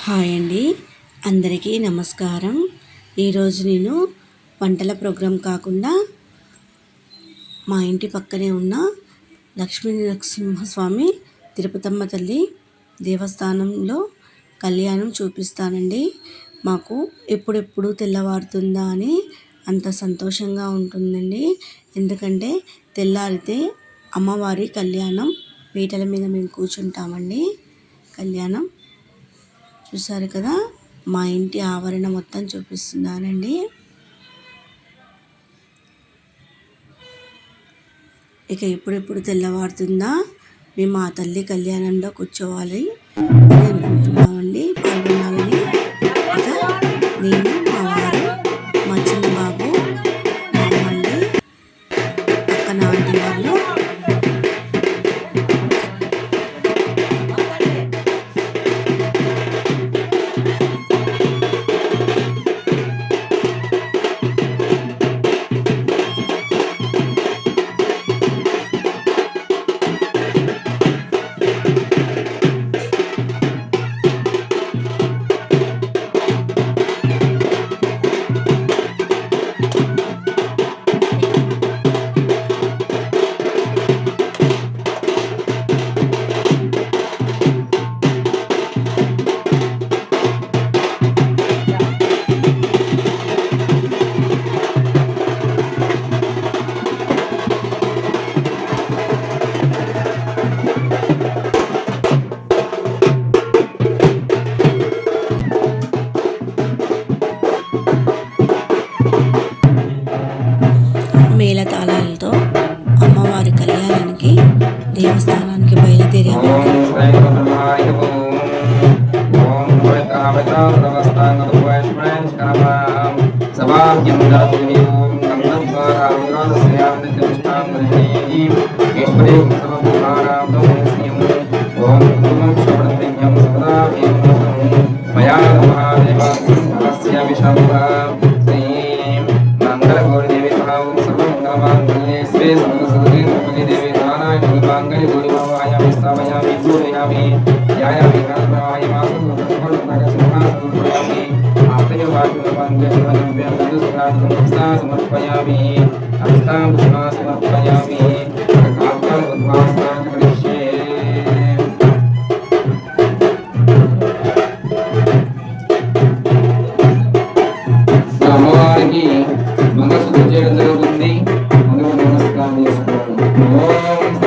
Hi అండి. అందరికీ నమస్కారం. ఈరోజు నేను వంటల ప్రోగ్రాం కాకుండా మా ఇంటి పక్కనే ఉన్న లక్ష్మీ నరసింహస్వామి తిరుపతమ్మ తల్లి దేవస్థానంలో కళ్యాణం చూపిస్తానండి. మాకు ఎప్పుడెప్పుడు తెల్లవారుతుందా అని అంత సంతోషంగా ఉంటుందండి. ఎందుకంటే తెల్లారితే అమ్మవారి కళ్యాణం పీటల మీద మేము కూర్చుంటామండి. కళ్యాణం చూసారు కదా? మా ఇంటి ఆవరణ మొత్తం చూపిస్తున్నానండి. ఇక ఎప్పుడెప్పుడు తెల్లవారుతుందా? మేము మా తల్లి కళ్యాణంలో కూర్చోవాలి. అని అనుకుంటున్నామండి పాల్గొనాలని. ఇక నేను మా వారు మా చిన్న బాబు మా అమ్మ పక్కన ఆంటీ వాళ్ళు utang atau fresh friends. Kenapa um, sabab yang dalam ini kami beralur sesuai dengan ini seperti sebab హస్తాం పుష్పా సమర్పయామి కాంతాం ఉద్వాసనాం కరిష్యే అమ్మవారికి మంగళసూత్రం చేయడం జరుగుతుంది అందులో నమస్కారం చేసుకోవాలి ఓం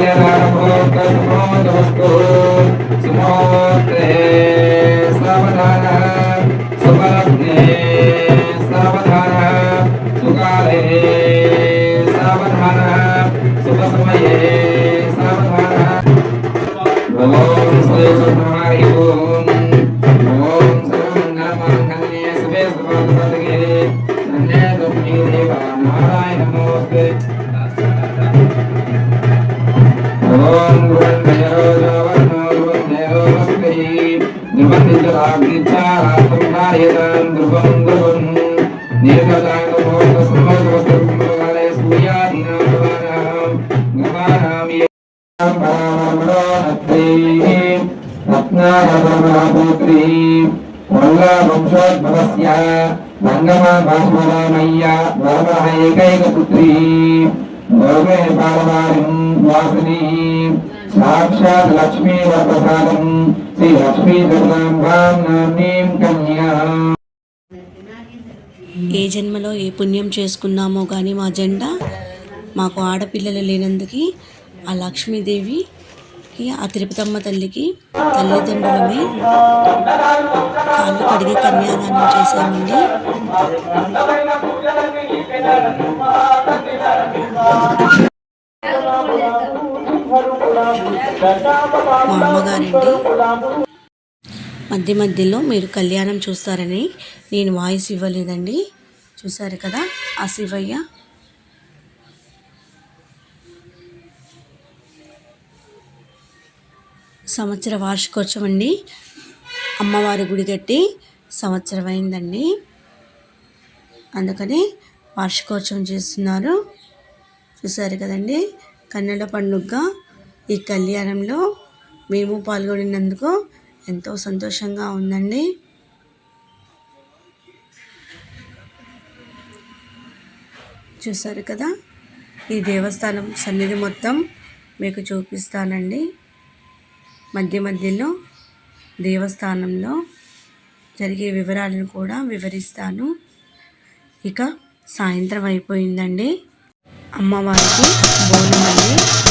మంగళనారభోగస్మోదవస్తు సుమోత్రే సావధాన సుభలగ్నే సావధాన వంశోద్భవస్య మంగమా భాస్మరామయ్య వరదః ఏకైకపుత్రీ గౌరవ పాలవారిం సాక్షాత్ లక్ష్మీ వరప్రసాదం శ్రీ లక్ష్మీ దుర్గాంబాం నామ్నీం కన్యా ఏ జన్మలో ఏ పుణ్యం చేసుకున్నామో కానీ మా జెండా మాకు ఆడపిల్లలు లేనందుకు ఆ లక్ష్మీదేవికి ఆ తిరుపతమ్మ తల్లికి తల్లిదండ్రులమే కాళ్ళు కడిగి కన్యాదానం చేశామండి. మా అమ్మగారండి మధ్య మధ్యలో మీరు కళ్యాణం చూస్తారని నేను వాయిస్ ఇవ్వలేదండి. చూసారు కదా? ఆ శివయ్య. సంవత్సర వార్షికోత్సవం అండి. అమ్మవారి గుడి కట్టి సంవత్సరం అయిందండి అందుకని వార్షికోత్సవం చేస్తున్నారు. చూసారు కదండి? కన్నడ పండుగ ఈ కళ్యాణంలో మేము పాల్గొనినందుకు ఎంతో సంతోషంగా ఉందండి. చూసారు కదా? ఈ దేవస్థానం సన్నిధి మొత్తం మీకు చూపిస్తానండి. మధ్య మధ్యలో దేవస్థానంలో జరిగే వివరాలను కూడా వివరిస్తాను. ఇక సాయంత్రం అయిపోయిందండి. అమ్మవారికి బోనం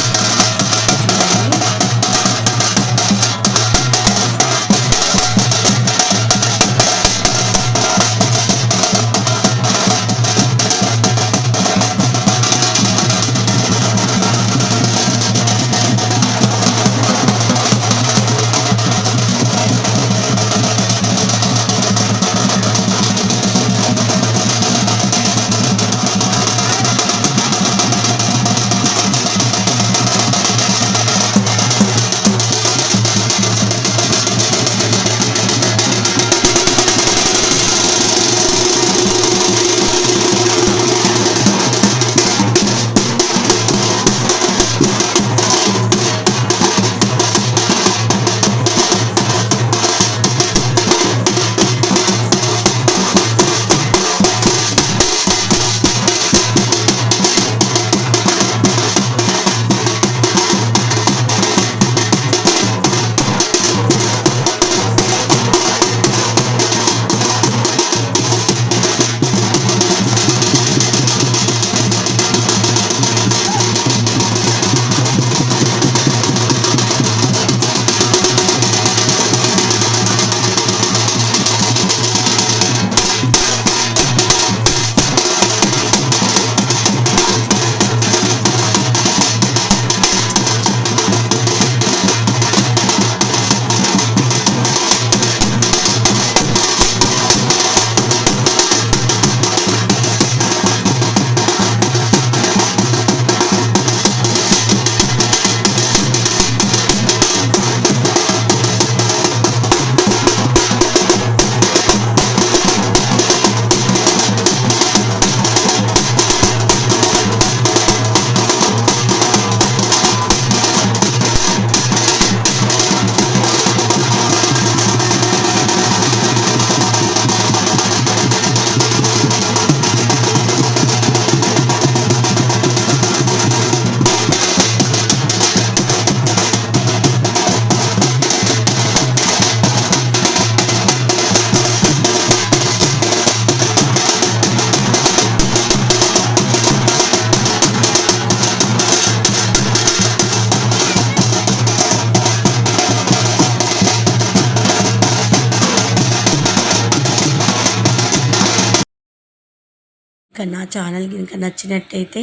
ఇంకా నా ఛానల్ కనుక నచ్చినట్టయితే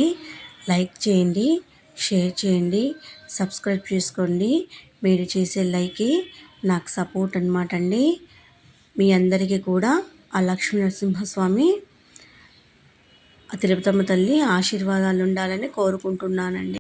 లైక్ చేయండి షేర్ చేయండి సబ్స్క్రైబ్ చేసుకోండి. మీరు చేసే లైక్ నాకు సపోర్ట్ అనమాట అండి. మీ అందరికీ కూడా ఆ లక్ష్మీ నరసింహస్వామి ఆ తిరుపతమ్మ తల్లి ఆశీర్వాదాలు ఉండాలని కోరుకుంటున్నానండి.